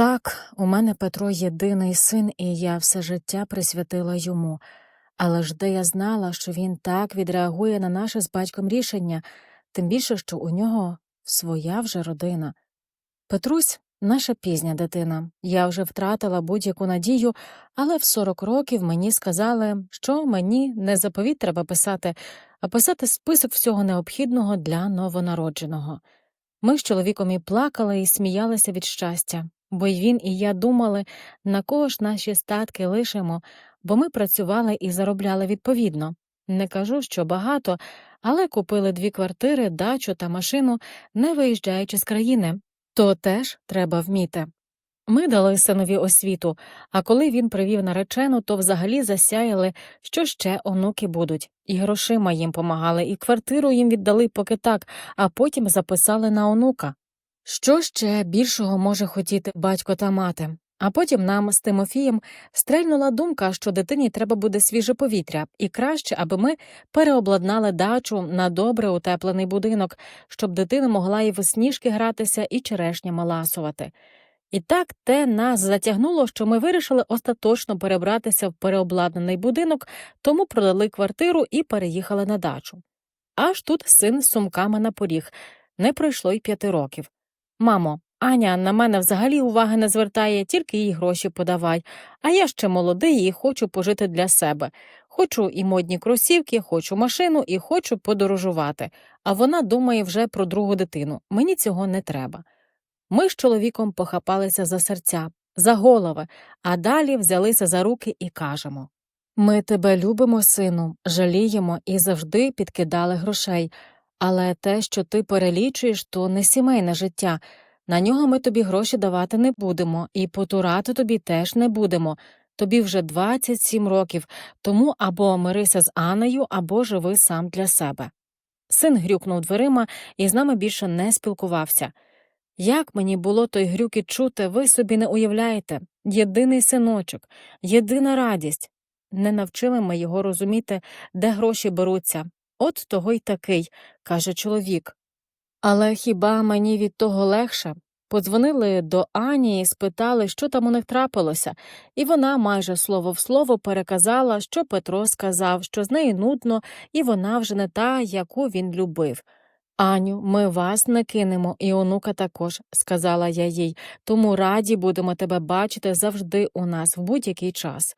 Так, у мене Петро єдиний син, і я все життя присвятила йому. Але ж де я знала, що він так відреагує на наше з батьком рішення, тим більше, що у нього своя вже родина. Петрусь наша пізня дитина. Я вже втратила будь-яку надію, але в 40 років мені сказали, що мені не заповіт треба писати, а писати список всього необхідного для новонародженого. Ми з чоловіком і плакали, і сміялися від щастя, бо й він і я думали, на кого ж наші статки лишимо, бо ми працювали і заробляли відповідно. Не кажу, що багато, але купили дві квартири, дачу та машину, не виїжджаючи з країни. То теж треба вміти. Ми дали синові освіту, а коли він привів наречену, то взагалі засяяли, що ще онуки будуть, і грошима їм помагали, і квартиру їм віддали поки так, а потім записали на онука. Що ще більшого може хотіти батько та мати? А потім нам з Тимофієм стрельнула думка, що дитині треба буде свіже повітря, і краще, аби ми переобладнали дачу на добре утеплений будинок, щоб дитина могла і в гратися, і черешнями ласувати. І так те нас затягнуло, що ми вирішили остаточно перебратися в переобладнаний будинок, тому продали квартиру і переїхали на дачу. Аж тут син з сумками на поріг. Не пройшло й п'яти років. Мамо, Аня на мене взагалі уваги не звертає, тільки їй гроші подавай. А я ще молодий і хочу пожити для себе. Хочу і модні кросівки, хочу машину і хочу подорожувати. А вона думає вже про другу дитину. Мені цього не треба. Ми з чоловіком похапалися за серця, за голови, а далі взялися за руки і кажемо Ми тебе любимо, сину, жаліємо і завжди підкидали грошей, але те, що ти перелічуєш, то не сімейне життя. На нього ми тобі гроші давати не будемо, і потурати тобі теж не будемо. Тобі вже 27 років, тому або мирися з Анною, або живи сам для себе. Син грюкнув дверима і з нами більше не спілкувався. Як мені було той грюкіт чути, ви собі не уявляєте єдиний синочок, єдина радість. Не навчили ми його розуміти, де гроші беруться. От того й такий, каже чоловік. Але хіба мені від того легше? Подзвонили до Ані і спитали, що там у них трапилося, і вона майже слово в слово переказала, що Петро сказав, що з нею нудно, і вона вже не та, яку він любив. Аню, ми вас не кинемо, і онука також, сказала я їй, тому раді будемо тебе бачити завжди у нас в будь-який час.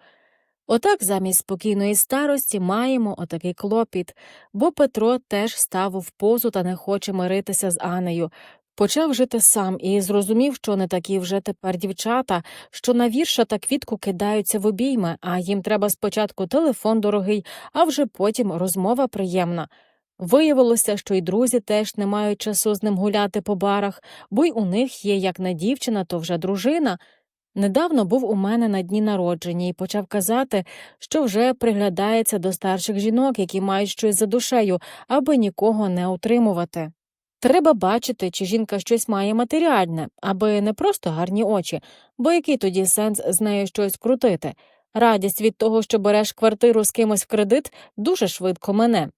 Отак замість спокійної старості маємо отакий клопіт, бо Петро теж став в позу та не хоче миритися з Анею. Почав жити сам і зрозумів, що не такі вже тепер дівчата, що на вірша та квітку кидаються в обійми, а їм треба спочатку телефон дорогий, а вже потім розмова приємна. Виявилося, що й друзі теж не мають часу з ним гуляти по барах, бо й у них є як не дівчина, то вже дружина. Недавно був у мене на дні народження і почав казати, що вже приглядається до старших жінок, які мають щось за душею, аби нікого не утримувати. Треба бачити, чи жінка щось має матеріальне, аби не просто гарні очі, бо який тоді сенс з нею щось крутити. Радість від того, що береш квартиру з кимось в кредит, дуже швидко мене.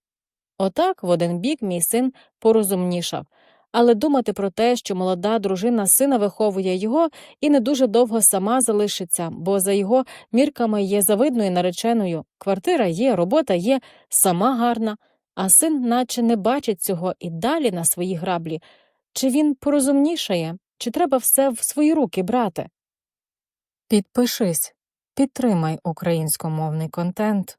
Отак в один бік мій син порозумнішав, але думати про те, що молода дружина сина виховує його і не дуже довго сама залишиться, бо за його мірками є завидною нареченою, квартира є, робота є, сама гарна, а син наче не бачить цього і далі на свої граблі. Чи він порозумнішає, чи треба все в свої руки брати? Підпишись, підтримай українськомовний контент.